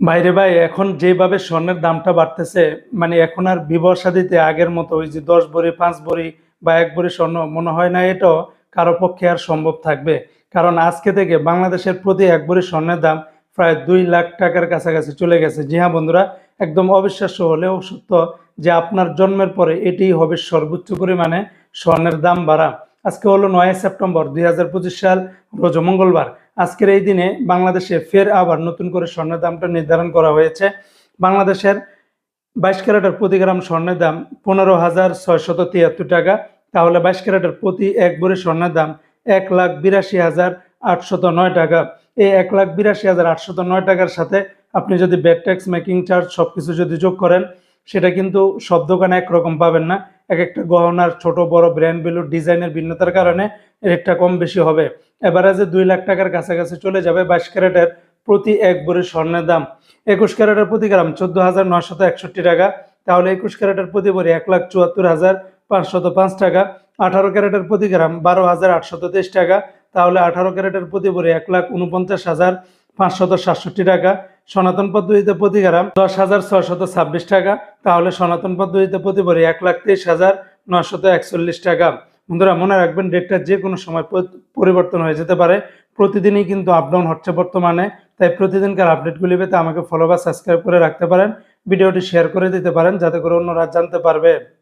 বাইরে ভাই, এখন যেভাবে স্বর্ণের দামটা বাড়তেছে মানে এখন আর বিবাহ শাদিতে আগের মতো ওই যে দশ ভরি, পাঁচ ভরি বা এক ভরি স্বর্ণ মনে হয় না এটাও কারও পক্ষে আর সম্ভব থাকবে। কারণ আজকে থেকে বাংলাদেশের প্রতি এক ভরি স্বর্ণের দাম প্রায় দুই লাখ টাকার কাছাকাছি চলে গেছে। জি হ্যাঁ বন্ধুরা, একদম অবিশ্বাস্য হলেও সত্য যে আপনার জন্মের পরে এটি হবে সর্বোচ্চ পরিমাণে স্বর্ণের দাম বাড়া। আজকে হলো নয় সেপ্টেম্বর দুই হাজার পঁচিশ সাল, রোজ মঙ্গলবার। আজকের এই দিনে বাংলাদেশে ফের আবার নতুন করে স্বর্ণের দামটা নির্ধারণ করা হয়েছে। বাংলাদেশের বাইশ ক্যারেটের প্রতি গ্রাম স্বর্ণের দাম পনেরো হাজার ছয়শত তিয়াত্তর টাকা। তাহলে বাইশ ক্যারেটের প্রতি এক ভরি স্বর্ণের দাম এক লাখ বিরাশি হাজার আটশত নয় টাকা। এই এক লাখ বিরাশি হাজার আটশত নয় টাকার সাথে আপনি যদি ব্যাড ট্যাক্স, মেকিং চার্জ সব কিছু যদি যোগ করেন, সেটা কিন্তু সব দোকানে একরকম পাবেন না। এক একটা গহনার ছোট, বড় ব্র্যান্ড ভ্যালু ডিজাইনের ভিন্নতার কারণে রেটটা কম বেশি হবে। এভারেজে দুই লাখ টাকার কাছাকাছি চলে যাবে বাইশ ক্যারেটের প্রতি এক ভরি স্বর্ণের দাম। একুশ ক্যারেটের প্রতি গ্রাম চোদ্দ হাজার নশত একষট্টি টাকা। তাহলে একুশ ক্যারেটের প্রতি ভরি এক লাখ চুয়াত্তর হাজার পাঁচশত পাঁচ টাকা। আঠারো ক্যারেটের প্রতি গ্রাম বারো হাজার আটশত তেইশ টাকা। তাহলে আঠারো ক্যারেটের প্রতি ভরি এক লাখ উনপঞ্চাশ হাজার পাঁচশত সাতষট্টি টাকা। সনাতন পদ্ধতিতে প্রতি গ্রাম দশ হাজার ছশত ছাব্বিশ টাকা, তাহলে সনাতন পদ্ধতিতে প্রতি ভরি এক লাখ তেইশ হাজার নশত একচল্লিশ টাকা। বন্ধুরা, মনে রাখবেন ডেটটা যে কোনো সময় পরি- পরিবর্তন হয়ে যেতে পারে। প্রতিদিনই কিন্তু আপডাউন হচ্ছে বর্তমানে, তাই প্রতিদিনকার আপডেটগুলি পেতে আমাকে ফলো বা সাবস্ক্রাইব করে রাখতে পারেন। ভিডিওটি শেয়ার করে দিতে পারেন, যাতে করে অন্যরা জানতে পারবে।